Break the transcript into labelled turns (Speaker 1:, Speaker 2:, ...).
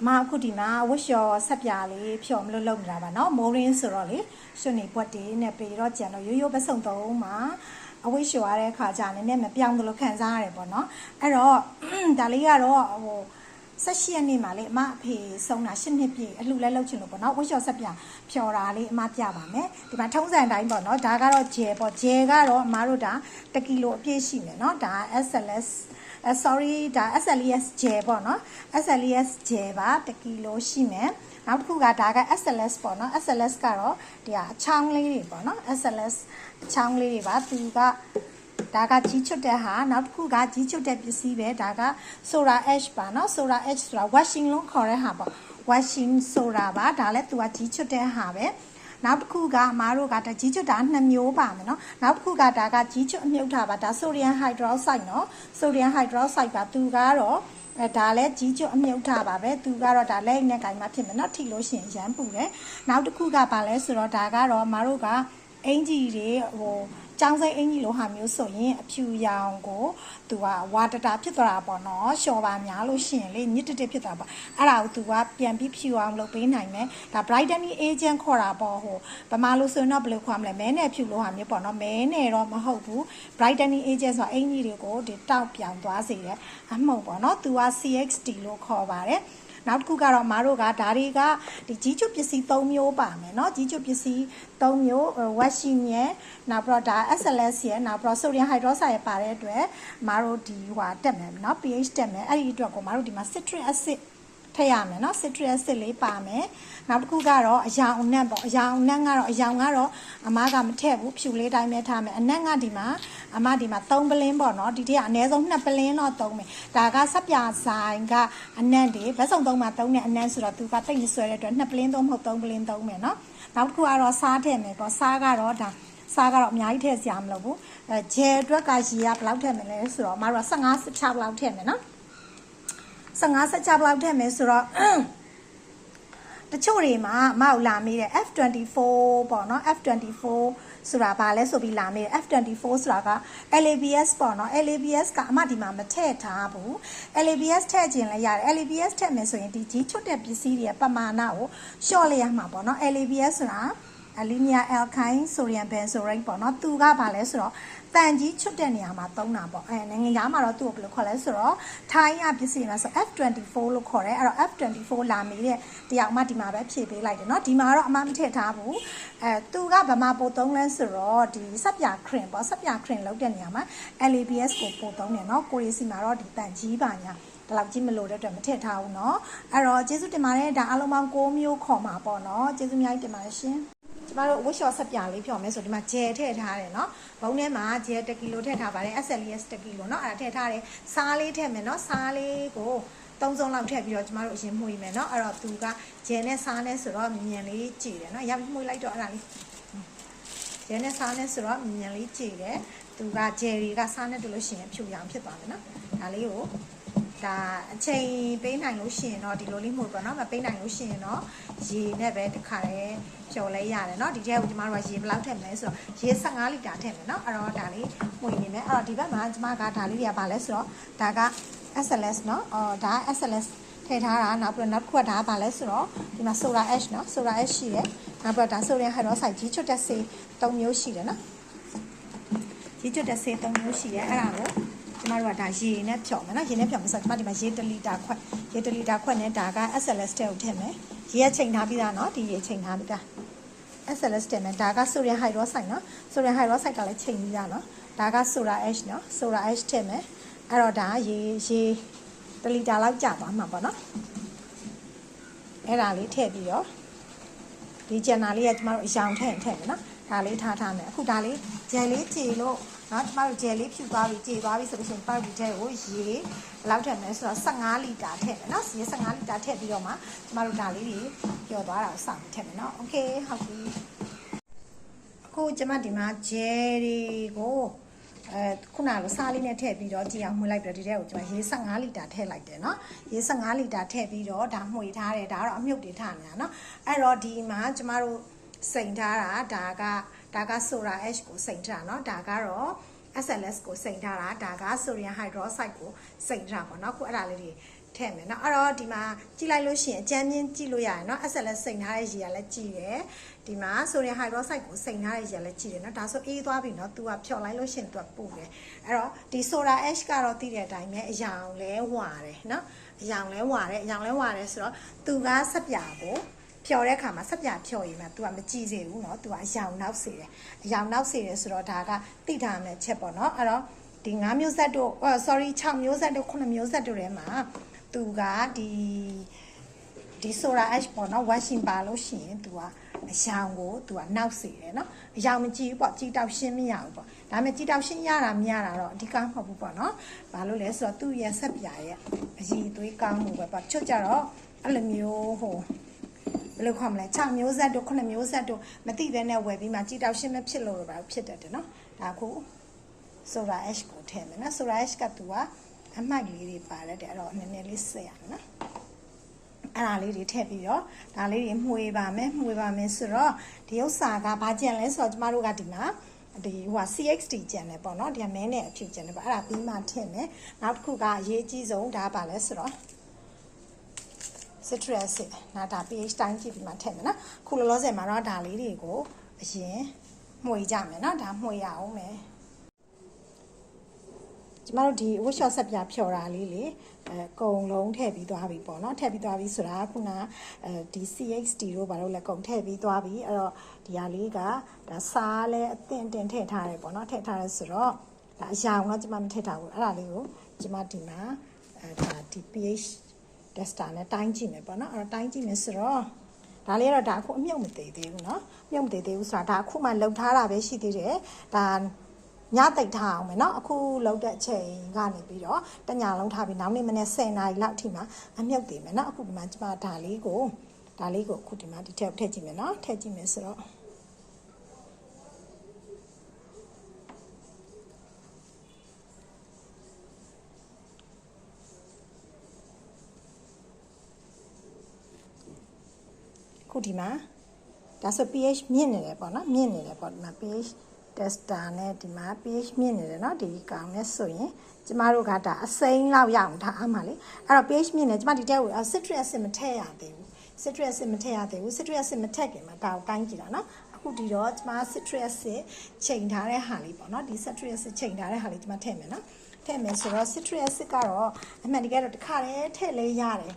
Speaker 1: အမအခုဒီမှာဝတ်လျှော်ဆက်ပြာလေးဖြော်မလို့လုပ်နေတာပါเนาะမိုးရင်းဆိုတော့လေရွှေနေဘွက်တွေနဲ့ပြီးတော့ကြံတော့ရိုးရိုးပစုံသုံးမှာအဝတ်လျှော်ရတဲ့ခါကျနည်းနည်းမပြောင်းသလိုခံစားရတယ်ပေါ့เนาะအဲ့တော့ ဒါလေးကတော့ဟိုဆက်ရှိရနေမှာလေအမအဖေဆုံးတာ၈နှစ်ပြည့်အလှလဲလောက်ချင်လို့ပေါ့နော်ဝတ်လျှော်ဆက်ပြဖြော်တာလေးအမပြပါမယ်ဒီမှာထုံးစံတိုင်းပေါ့နော်ဒါကတော့ဂျယ်ပေါ့ဂျယ်ကတော့အမတို့ဒါ1ကီလိုအပြည့်ရှိမယ်နော်ဒါ SLS အဲ sorry ဒါ SLS gel ပေါ့နော် SLS gel ပါ1ကီလိုရှိမယ်နောက်တစ်ခုကဒါက SLS ပေါ့နော် SLS ကတော့ဒီကအချောင်းလေးတွေပေါ့နော် SLS အချောင်းလေးတွေပါသူကဒါကကြီးချွတ်တဲ့ဟာနောက်တစ်ခုကကြီးချွတ်တဲ့ပစ္စည်းပဲဒါက Sora H ပါနော် Sora H ဆိုတာ washing လုံးခေါ်တဲ့ဟာပေါ့ washing Sora ပါဒါလည်းသူကကြီးချွတ်တဲ့ဟာပဲ နောက်တစ်ခုကအမားတို့ကဒါကြီးချွတ်တာနှစ်မျိုးပါမယ်နော်နောက်တစ်ခုကဒါကကြီးချွတ်အမြုပ်ထားပါဒါဆိုဒီယမ်ဟိုက်ဒရောဆိုက်နော်ဆိုဒီယမ်ဟိုက်ဒရောဆိုက်ပါသူကတော့အဲဒါလည်းကြီးကျွတ်အမြုပ်ထားပါပဲသူကတော့ဒါလက်နဲ့ကင်မှာဖြစ်မယ်နော်ထိလို့ရှိရင်ရမ်းပူတယ်နောက်တစ်ခုကပါလဲဆိုတော့ဒါကတော့မတို့ကအင်ဂျီတွေဟို ចောင်းစိမ်းအင်ကြီးလိုဟာမျိုးဆိုရင်အဖြူရောင်ကိုသူကဝါတတာဖြစ်သွားတာပေါ့နော်လျှော်ပါများလို့ရှိရင်လေညစ်တတစ်ဖြစ်သွားပါအဲ့ဒါကိုသူကပြန်ပြီးဖြူအောင်လုပ်ပေးနိုင်မယ်ဒါ brightening agent ခေါ်တာပေါ့ဟိုဗမာလို့ဆိုရင်တော့ဘယ်လိုခေါ်မလဲမဲနဲ့ဖြူလို့ဟာမျိုးပေါ့နော်မဲနဲ့တော့မဟုတ်ဘူး brightening agent ဆိုတာအင်ကြီးတွေကိုဒီတောက်ပြောင်သွားစေတယ်အမှုံပေါ့နော်သူက CXT လို့ခေါ်ပါတယ် နောက်တစ်ခုကတော့မတို့ကဒါတွေကဒီကြီးကျွပစ္စည်း၃မျိုးပါမယ်เนาะကြီးကျွပစ္စည်း၃မျိုး washing ရဲ့နောက်ပြီးတော့ဒါ SLS ရဲ့နောက်ပြီးတော့ sodium hydroxide ရဲ့ပါတဲ့အတွက်မတို့ဒီဟိုတက်မယ်เนาะ pH တက်မယ်အဲ့ဒီအတွက်ကိုမတို့ဒီမှာ citric acid ထည့်ရမယ်เนาะ citric acid လေးပါမယ်နောက်တစ်ခုကတော့အယောင်အနက်ပေါ့အယောင်အနက်ကတော့အယောင်ကတော့အမားကမထည့်ဘူးဖြူလေးတိုင်းပဲထားမယ်အနက်ကဒီမှာအမဒီမှာ3ပလင်းပေါ့เนาะဒီထက်အနည်းဆုံး2ပလင်းတော့သုံးမယ်ဒါကစပြဆိုင်ကအနက်တွေဘက်စုံသုံးမှာသုံးတဲ့အနက်ဆိုတော့သူကတိတ်မဆွဲတဲ့အတွက်2ပလင်းသုံးမဟုတ်3ပလင်းသုံးမယ်เนาะနောက်တစ်ခုကတော့စားထည့်မယ်ပေါ့စားကတော့ဒါစားကတော့အများကြီးထည့်စရာမလိုဘူးအဲဂျယ်အတွက်ကရေကဘယ်လောက်ထည့်မလဲဆိုတော့အမတို့က15 16ဘလောက်ထည့်မယ်เนาะ 15 16ဘလောက်ထည့်မယ်ဆိုတော့တချို့တွေမှာမောက်လာမိတဲ့ F24 ပေါ့နော် F24 ဆိုတာဘာလဲဆိုပြီးလာမိတယ် F24 ဆိုတာက LABS ပေါ့နော် LABS ကအမဒီမှာမထည့်ထားဘူး LABS ထည့်ခြင်းလည်းရတယ် LABS ထည့်မယ်ဆိုရင်ဒီကြီးချွတ်တဲ့ပစ္စည်းတွေပမာဏကိုလျှော့လိုက်ရမှာပေါ့နော် LABS ဆိုတာ linear alkyne sodium benzoate ပေါ့နော်သူကဘာလဲဆိုတော့ တန်ကြီးချွတ်တဲ့နေရာမှာသုံးတာပေါ့အဲနိုင်ငံသားမှာတော့သူ့ကိုဘယ်လိုခေါ်လဲဆိုတော့ထိုင်းရပစ္စည်းမှာဆို F24 လို့ခေါ်တယ်အဲ့တော့ F24 လာမိတဲ့တယောက်မှဒီမှာပဲဖြည့်ပေးလိုက်တယ်เนาะဒီမှာတော့အမှမထည့်ထားဘူးအဲသူကဗမာပို့သုံးလဲဆိုတော့ဒီစက်ပြခရင်ပေါ့စက်ပြခရင်လောက်တဲ့နေရာမှာ LABS ကိုပို့သုံးတယ်เนาะကိုရီစီမှာတော့ဒီတန်ကြီးပါညာဒီလောက်ကြီးမလို့တဲ့အတွက်မထည့်ထားဘူးเนาะအဲ့တော့ကျေးဇူးတင်ပါတယ်ဒါအလုံးပေါင်း6မျိုးခေါ်မှာပေါ့เนาะကျေးဇူးအများကြီးတင်ပါတယ်ရှင်ကျ မတို့ဝတ်လျှော်ဆက်ပြလေးဖြော်မယ်ဆိုဒီမှာဂျယ်ထည့်ထားတယ်เนาะဘုံထဲမှာဂျယ်1ကီလိုထည့်ထားပါတယ် SLS 1ကီလိုเนาะအဲ့ဒါထည့်ထားတယ်စားလေးထည့်မယ်เนาะစားလေးကိုသုံးစုံလောက်ထည့်ပြီးတော့ကျမတို့အရင်မှုရမယ်เนาะအဲ့တော့သူကဂျယ်နဲ့စားနဲ့ဆိုတော့မြန်လေးကြည်တယ်เนาะရောက်မှုလိုက်တော့အဲ့ဒါလေးဂျယ်နဲ့စားနဲ့ဆိုတော့မြန်လေးကြည်တယ်သူကဂျယ်တွေကစားနဲ့တူလို့ရှိရင်ဖြူရောင်ဖြစ်သွားမယ်เนาะဒါလေးကို ဒါအချိန်ပေးနိုင်လို့ရှိရင်တော့ဒီလိုလေးမှုပေါ့နော်မပေးနိုင်လို့ရှိရင်တော့ရေနဲ့ပဲတခါလေးဖြော်လဲရတယ်เนาะဒီထဲကိုကျမတို့ကရေဘယ်လောက်ထည့်မလဲဆိုတော့ရေ15လီတာထည့်မယ်เนาะအဲ့တော့ဒါလေးမှုနေမယ်အဲ့တော့ဒီဘက်မှာကျမကဒါလေးတွေကဘာလဲဆိုတော့ဒါက SLS เนาะအော်ဒါ SLS ထည့်ထားတာနောက်ပြီးတော့နောက်တစ်ခုကဒါကဘာလဲဆိုတော့ဒီမှာ solar ash เนาะ solar ash ရှိတယ်နောက်ပြီးတော့ဒါ sodium hydroxide ကြီးချွတ်တဲ့ဆေး၃မျိုးရှိတယ်เนาะကြီးချွတ်တဲ့ဆေး၃မျိုးရှိတယ်အဲ့ဒါကို ကျမတို့ကဒါရေနဲ့ဖြော်မယ်နော်ရေနဲ့ဖြော်မယ်ဆိုတော့ကျမဒီမှာရေ1လီတာခွက်ရေ1လီတာခွက်နဲ့ဒါက SLS တဲ့ကိုထည့်မယ်ရေကချိန်ထားပြီးသားနော်ဒီရေချိန်ထားပြီးသား SLS တင်မယ်ဒါက sodium hydroxide နော် sodium hydroxide ကလည်းချိန်ပြီးသားနော်ဒါက soda ash နော် soda ash တင်မယ်အဲ့တော့ဒါရေရေ1လီတာလောက်ကြာသွားမှာပေါ့နော်အဲ့ဒါလေးထည့်ပြီးတော့ဒီကျန်တာလေးကကျမတို့အယောင်ထည့်ရင်ထည့်မယ်နော်ဒါလေးထားထားမယ်အခုဒါလေးဂျယ်လေးကြည်လို့ နော်ကျမတို့ဂျယ်လေးဖြူသွားပြီကြည်သွားပြီဆိုလို့ရှိရင်ပေါက်ဒီထဲကိုရေဘယ်လောက်ထည့်မလဲဆိုတော့15လီတာထည့်မယ်နော်ရေ15လီတာထည့်ပြီးတော့မှကျမတို့ဒါလေးတွေပျော်သွားတာကိုစောင့်ထည့်မယ်နော်โอเคဟုတ်ပြီအခုကျမဒီမှာဂျယ်တွေကိုအဲခုနကစားလေးနဲ့ထည့်ပြီးတော့ကြည်အောင်မှွေလိုက်ပြီးတော့ဒီထဲကိုကျွန်မရေ15လီတာထည့်လိုက်တယ်เนาะရေ15လီတာထည့်ပြီးတော့ဒါမှွေထားတယ်ဒါကတော့အမြုပ်တွေထားနေတာเนาะအဲ့တော့ဒီမှာကျမတို့စိန်ထားတာဒါက ဒါက soda ash ကိုစိန်ထားเนาะဒါကတော့ SLS ကိုစိန်ထားတာဒါက sodium hydroxide ကိုစိန်ထားပါเนาะခုအဲ့ဒါလေးတွေ ထည့်မယ်เนาะအဲ့တော့ဒီမှာကြည့်လိုက်လို့ရှိရင်အကြမ်းမြင့်ကြည့်လို့ရတယ်เนาะအဆက်လက်စိန်ထားတဲ့ရေကလည်းကြည့်တယ်ဒီမှာဆိုရင် hydroxide ကိုစိန်ထားတဲ့ရေကလည်းကြည့်တယ်เนาะဒါဆိုအေးသွားပြီเนาะ तू ကဖြော်လိုက်လို့ရှိရင် तू ကပူတယ်အဲ့တော့ဒီ soda ash ကတော့သိတဲ့အတိုင်းပဲအယောင်လဲဝါတယ်เนาะအယောင်လဲဝါတယ်အယောင်လဲဝါတယ်ဆိုတော့ तू ကဆက်ပြကို ဖြော်တဲ့အခါမှာဆက်ပြဖြော်ရင်မှ तू ကမကြည့်စေဘူးเนาะ तू ကအယောင်နောက်စေတယ်အယောင်နောက်စေတယ်ဆိုတော့ဒါကသိထားမယ်ချက်ပေါ့เนาะအဲ့တော့ဒီ9မျိုးဆက်တို့ sorry 6မျိုးဆက်တို့9မျိုးဆက်တို့ထဲမှာသူကဒီဒီ soda ash ပေါ့နော် washing ပါလို့ရှိရင် तू ကအယောင်ကို तू ကနောက်စေတယ်နော်အယောင်မကြည့်ဘူးပေါ့ကြည်တောက်ရှင်းမရဘူးပေါ့ဒါပေမဲ့ကြည်တောက်ရှင်းရတာမရတာတော့အဓိကမဟုတ်ဘူးပေါ့နော်ဘာလို့လဲဆိုတော့သူ့ရဲ့ဆက်ပြရဲ့အရည်သွေးကောင်းမှုပဲပေါ့ချွတ်ကြတော့အဲ့လိုမျိုးဟို ဘယ်လိုခေါ်မလဲ6မျိုးဆက်တို့9မျိုးဆက်တို့မသိတဲ့နဲ့ဝယ်ပြီးမှကြည်တောက်ရှင်းမဖြစ်လို့ပဲဖြစ်တတ်တယ်နော်ဒါခု soda ash ကိုထည့်မယ်နော် soda ash ကသူကအမှိုက်လေးတွေပါတယ်တဲ့အဲ့တော့နည်းနည်းလေးဆက်ရမယ်နော်အဲ့ဒါလေးတွေထည့်ပြီးတော့ဒါလေးတွေမှွေပါမယ်မှွေပါမယ်ဆိုတော့ဒီဥစ္စာကဘာကြံလဲဆိုတော့ကျမတို့ကဒီမှာဒီဟိုဟာ CXT ကျန်တယ်ပေါ့နော်ဒီကမဲနဲ့အဖြူကျန်တယ်ပေါ့အဲ့ဒါပြီးမှထည့်မယ်နောက်တစ်ခုကအရေးအကြီးဆုံးဒါပါလဲဆိုတော့ citric acid နာဒါ pH တိုင်းကြည့်ပြီးမှထည့်မယ်နော်ခုလောလောဆယ်မှာတော့ဒါလေးတွေကိုအရင်မှွေကြမယ်နော်ဒါမှွေရအောင်မယ်ကျမတို့ဒီ workshop ဆက်ပြဖြော်တာလေးလေအဲကုံလုံးထည့်ပြီးသွားပြီပေါ့နော်ထည့်ပြီးသွားပြီဆိုတာကခုနအဲဒီ CXT တို့ဘာလို့လဲကုံထည့်ပြီးသွားပြီအဲ့တော့ဒီဟာလေးကဒါစားလဲအသင့်တင်ထည့်ထားတယ်ပေါ့နော်ထည့်ထားရဲဆိုတော့ဒါအရာအောင်တော့ကျမမထည့်ထားဘူးအဲ့ဒါလေးကိုကျမဒီမှာအဲဒါဒီ pH tester နဲ့တိုင်းကြည့်မယ်ပေါ့နော်အဲ့တော့တိုင်းကြည့်မယ်ဆိုတော့ဒါလေးကတော့ဒါအခုအမြုပ်မသေးသေးဘူးเนาะမြုပ်မသေးသေးဘူးဆိုတာဒါအခုမှလှုပ်ထားတာပဲရှိသေးတယ်ဒါ ညတိတ်ထားအောင်မယ်เนาะအခုလောက်တဲ့အချိန်ကနေပြီးတော့တညာလုံးထားပြီးနောက်နေ့မနေ့10နာရီလောက်အထိမှအမြုပ်တည်မယ်เนาะအခုဒီမှာကျမဒါလေးကိုဒါလေးကိုအခုဒီမှာဒီထည့်ထည့်ကြည့်မယ်เนาะထည့်ကြည့်မယ်ဆိုတော့ ခုဒီမှာဒါဆို pH မြင့်နေတယ်ပေါ့နော်မြင့်နေတယ်ပေါ့ဒီမှာ pH tester နဲ့ဒီမှာ pH မြင့်နေတယ်เนาะဒီကောင်နဲ့ဆိုရင်ကျမတို့ကဒါအစိမ်းလောက်ရအောင်ထားအမှလေအဲ့တော့ pH မြင့်နေကျမဒီတဲကို citric acid မထည့်ရသေးဘူး citric acid မထည့်ရသေးဘူး citric acid မထည့်ခင်မှာဒါကိုတိုင်းကြည့်တာเนาะအခုဒီတော့ကျမ citric acid ချိန်ထားတဲ့ဟာလေးပေါ့เนาะဒီ citric acid ချိန်ထားတဲ့ဟာလေးကျမထည့်မယ်เนาะထည့်မယ်ဆိုတော့ citric acid ကတော့အမှန်တကယ်တော့တစ်ခါတည်းထည့်လဲရတယ်